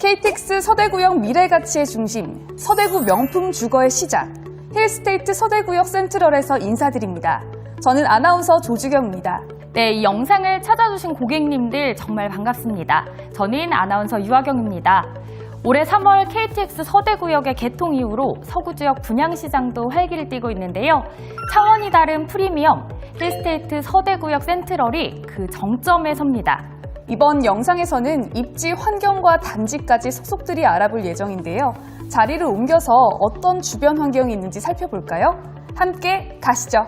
KTX 서대구역 미래가치의 중심, 서대구 명품 주거의 시작, 힐스테이트 서대구역 센트럴에서 인사드립니다. 저는 아나운서 조주경입니다. 네, 이 영상을 찾아주신 고객님들 정말 반갑습니다. 저는 아나운서 유아경입니다. 올해 3월 KTX 서대구역의 개통 이후로 서구 지역 분양시장도 활기를 띠고 있는데요. 차원이 다른 프리미엄 힐스테이트 서대구역 센트럴이 그 정점에 섭니다. 이번 영상에서는 입지 환경과 단지까지 속속들이 알아볼 예정인데요. 자리를 옮겨서 어떤 주변 환경이 있는지 살펴볼까요? 함께 가시죠.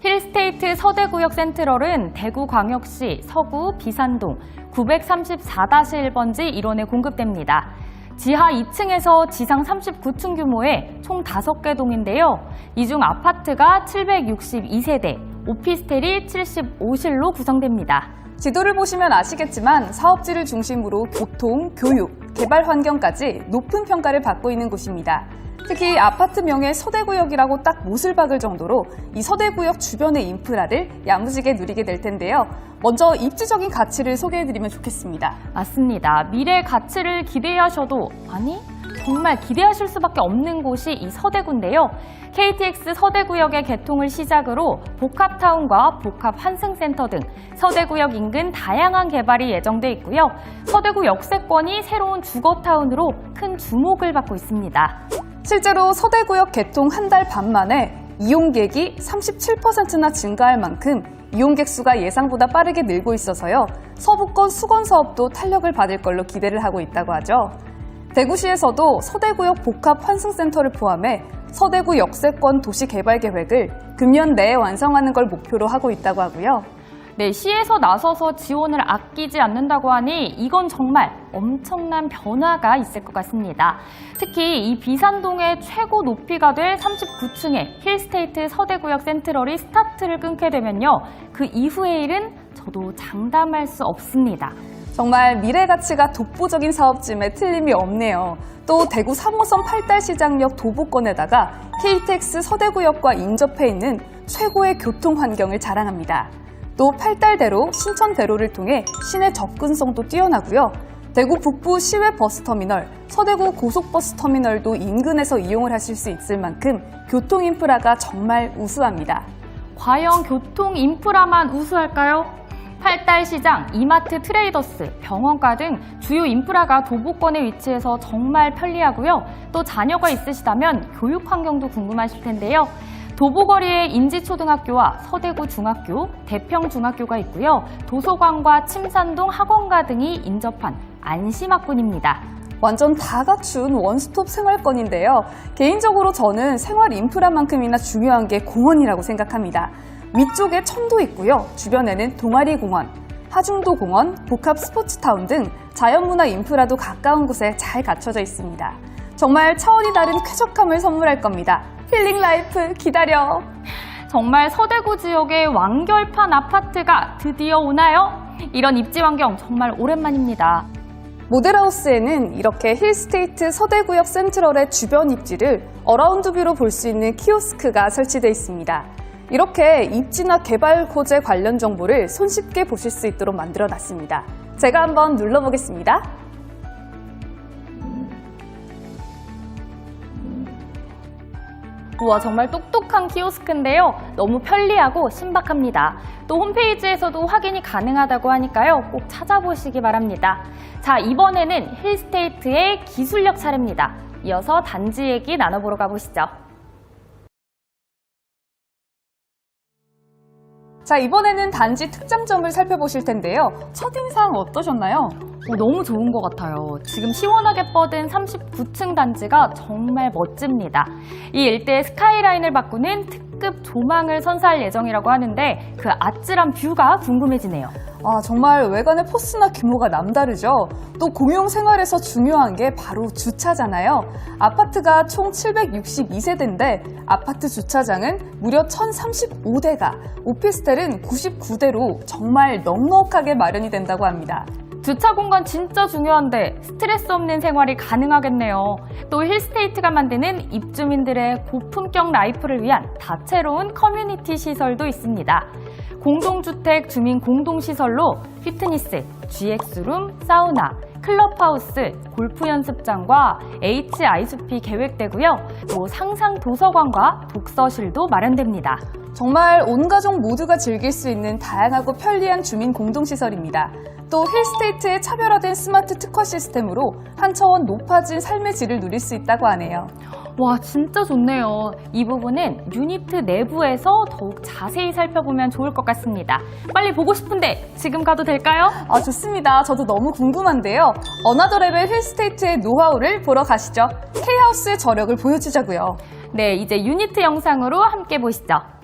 힐스테이트 서대구역 센트럴은 대구광역시 서구 비산동 934-1번지 1원에 공급됩니다. 지하 2층에서 지상 39층 규모의 총 5개 동인데요. 이 중 아파트가 762세대, 오피스텔이 75실로 구성됩니다. 지도를 보시면 아시겠지만 사업지를 중심으로 교통, 교육, 개발 환경까지 높은 평가를 받고 있는 곳입니다. 특히 아파트 명의 서대구역이라고 딱 못을 박을 정도로 이 서대구역 주변의 인프라를 야무지게 누리게 될 텐데요. 먼저 입지적인 가치를 소개해드리면 좋겠습니다. 맞습니다. 미래 가치를 기대하셔도 아니 정말 기대하실 수밖에 없는 곳이 이 서대구인데요. KTX 서대구역의 개통을 시작으로 복합타운과 복합 환승센터 등 서대구역 인근 다양한 개발이 예정돼 있고요. 서대구 역세권이 새로운 주거타운으로 큰 주목을 받고 있습니다. 실제로 서대구역 개통 한 달 반 만에 이용객이 37%나 증가할 만큼 이용객 수가 예상보다 빠르게 늘고 있어서요. 서부권 수건 사업도 탄력을 받을 걸로 기대를 하고 있다고 하죠. 대구시에서도 서대구역 복합 환승센터를 포함해 서대구 역세권 도시 개발 계획을 금년 내에 완성하는 걸 목표로 하고 있다고 하고요. 네, 시에서 나서서 지원을 아끼지 않는다고 하니 이건 정말 엄청난 변화가 있을 것 같습니다. 특히 이 비산동의 최고 높이가 될 39층의 힐스테이트 서대구역 센트럴이 스타트를 끊게 되면요. 그 이후의 일은 저도 장담할 수 없습니다. 정말 미래 가치가 독보적인 사업쯤에 틀림이 없네요. 또 대구 3호선 팔달시장역 도보권에다가 KTX 서대구역과 인접해 있는 최고의 교통 환경을 자랑합니다. 또 팔달대로, 신천대로를 통해 시내 접근성도 뛰어나고요. 대구 북부 시외 버스터미널, 서대구 고속버스터미널도 인근에서 이용을 하실 수 있을 만큼 교통 인프라가 정말 우수합니다. 과연 교통 인프라만 우수할까요? 팔달 시장, 이마트 트레이더스, 병원가 등 주요 인프라가 도보권에 위치해서 정말 편리하고요. 또 자녀가 있으시다면 교육 환경도 궁금하실 텐데요. 도보거리에 인지초등학교와 서대구 중학교, 대평 중학교가 있고요. 도서관과 침산동 학원가 등이 인접한 안심학군입니다. 완전 다 갖춘 원스톱 생활권인데요. 개인적으로 저는 생활 인프라만큼이나 중요한 게 공원이라고 생각합니다. 위쪽에 천도 있고요. 주변에는 동아리 공원, 하중도 공원, 복합 스포츠타운 등 자연문화 인프라도 가까운 곳에 잘 갖춰져 있습니다. 정말 차원이 다른 쾌적함을 선물할 겁니다. 힐링 라이프 기다려. 정말 서대구 지역의 완결판 아파트가 드디어 오나요? 이런 입지 환경 정말 오랜만입니다. 모델하우스에는 이렇게 힐스테이트 서대구역 센트럴의 주변 입지를 어라운드 뷰로 볼 수 있는 키오스크가 설치되어 있습니다. 이렇게 입지나 개발 호재 관련 정보를 손쉽게 보실 수 있도록 만들어 놨습니다. 제가 한번 눌러보겠습니다. 우와 정말 똑똑한 키오스크인데요. 너무 편리하고 신박합니다. 또 홈페이지에서도 확인이 가능하다고 하니까요. 꼭 찾아보시기 바랍니다. 자 이번에는 힐스테이트의 기술력 차례입니다. 이어서 단지 얘기 나눠보러 가보시죠. 자, 이번에는 단지 특장점을 살펴보실 텐데요. 첫인상 어떠셨나요? 어, 너무 좋은 것 같아요. 지금 시원하게 뻗은 39층 단지가 정말 멋집니다. 이 일대의 스카이라인을 바꾸는 특급 조망을 선사할 예정이라고 하는데 그 아찔한 뷰가 궁금해지네요. 아, 정말 외관의 포스나 규모가 남다르죠. 또 공용 생활에서 중요한 게 바로 주차잖아요. 아파트가 총 762세대인데 아파트 주차장은 무려 1035대가, 오피스텔은 99대로 정말 넉넉하게 마련이 된다고 합니다. 주차 공간 진짜 중요한데 스트레스 없는 생활이 가능하겠네요. 또 힐스테이트가 만드는 입주민들의 고품격 라이프를 위한 다채로운 커뮤니티 시설도 있습니다. 공동주택 주민 공동시설로 피트니스, GX룸, 사우나, 클럽하우스, 골프 연습장과 HISP 계획되고요. 또 상상 도서관과 독서실도 마련됩니다. 정말 온 가족 모두가 즐길 수 있는 다양하고 편리한 주민 공동시설입니다. 또 힐스테이트의 차별화된 스마트 특화 시스템으로 한 차원 높아진 삶의 질을 누릴 수 있다고 하네요. 와, 진짜 좋네요. 이 부분은 유니트 내부에서 더욱 자세히 살펴보면 좋을 것 같습니다. 빨리 보고 싶은데 지금 가도 될까요? 아, 좋습니다. 저도 너무 궁금한데요. 어나더 레벨 힐스테이트의 노하우를 보러 가시죠. K하우스의 저력을 보여주자고요. 네, 이제 유니트 영상으로 함께 보시죠.